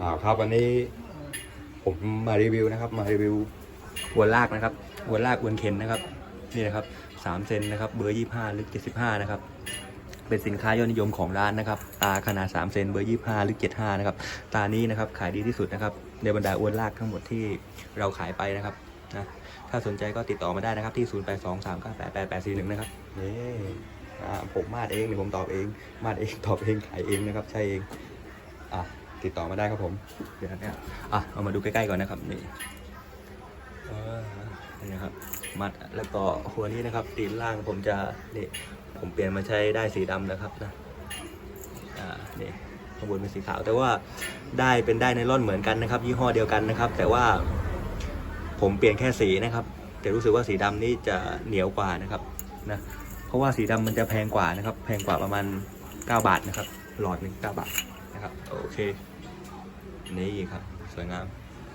อ่าครับวันนี้ผมมารีวิวนะครับ มารีวิววัวลากนะครับวัวลากวัวเข็นนะครับ นี่นะครับสามเซนนะครับ เบอร์ยี่ห้าลึกเจ็ดสิบห้านะครับ เป็นสินค้ายอดนิยมของร้านนะครับ ตาขนาด3เซนเบอร์25หรือ75นะครับ ตานี้นะครับขายดีที่สุดนะครับ ในบรรดาอวนลากทั้งหมดที่เราขายไปนะครับนะถ้าสนใจก็ติดต่อมาได้นะครับที่ 0823988841 นะครับนี่อ่าผมมาดเองเดี๋ยวผมตอบเอง มาดเองตอบเองขายเองนะครับ ใช่เองอะ ติดต่อมาได้ครับผม เดี๋ยวนะอะเอามาดูใกล้ๆก่อนนะครับนี่เออนี่นะครับ มัดแล้วก็หัวนี้นะครับตีนล่างผมจะนี่ผมเปลี่ยนมาใช้ได้สีดำแล้วครับนะอ่านี่ข้างบนเป็นสีขาว แต่ว่าได้เป็นได้ไนล่อนเหมือนกันนะครับ ยี่ห้อเดียวกันนะครับ แต่ว่าผมเปลี่ยนแค่สีนะครับ แต่รู้สึกว่าสีดำนี่จะเหนียวกว่านะครับนะเพราะว่าสีดำมันจะแพงกว่านะครับ แพงกว่าประมาณ 9 บาทนะครับ หลอดหนึ่ง9บาทนะครับโอเค นี่ครับ สวยงาม